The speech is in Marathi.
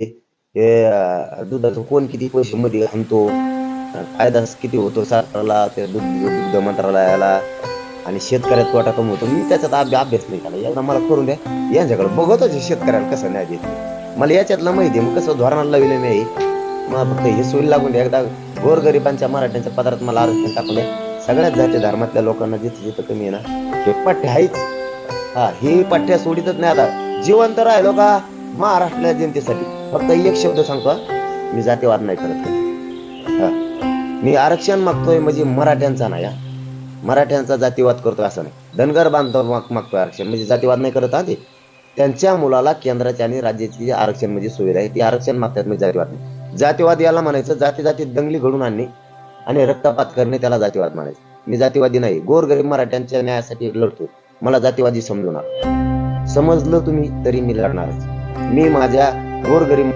हे दुधाचं कोण किती पैसे मध्ये आणतो फायदा किती होतो सरकारला त्या दूध दुग्ध मंत्रालयाला आणि शेतकऱ्यात तोटा कमी होतो मी त्याच्यात अभ्या- अभ्यास नाही केला एकदा मला करून द्या यांच्याकडे बघतच शेतकऱ्याला कसं नाही देत मला याच्यातलं माहिती आहे मग कसं धोरणाला लावले मी मला फक्त हे सोयी लागून द्या एकदा गोरगरिबांच्या मराठ्यांच्या पदार्थ मला आरक्षण टाकून द्या सगळ्याच जाती धर्मातल्या लोकांना जिथं जिथं कमी आहे ना हे पठ्य आहेच हा हे पठ्या सोडितच नाही आता जिवंत राहिलो का महाराष्ट्राच्या जनतेसाठी फक्त एक शब्द सांगतो मी जातीवाद नाही करत. हा. मी आरक्षण मागतोय म्हणजे मराठ्यांचा नाही हा. मराठ्यांचा जातीवाद करतोय असं नाही. धनगर बांधव माग- मागतोय आरक्षण म्हणजे जातीवाद नाही करत हा ते. त्यांच्या मुलाला केंद्राची आणि राज्याची आरक्षण म्हणजे सुविधा आहे ती आरक्षण मागतात म्हणजे जातीवाद नाही. जातीवाद याला म्हणायचं जाती जाती दंगली घडून आणणे आणि रक्तपात करणे त्याला जातीवाद म्हणायचं. मी जातीवादी नाही गोरगरीब मराठ्यांच्या न्यायासाठी लढतो मला जातीवादी समजू नका. समजलं तुम्ही तरी मी लढणारच. मी माझ्या गोरगरीब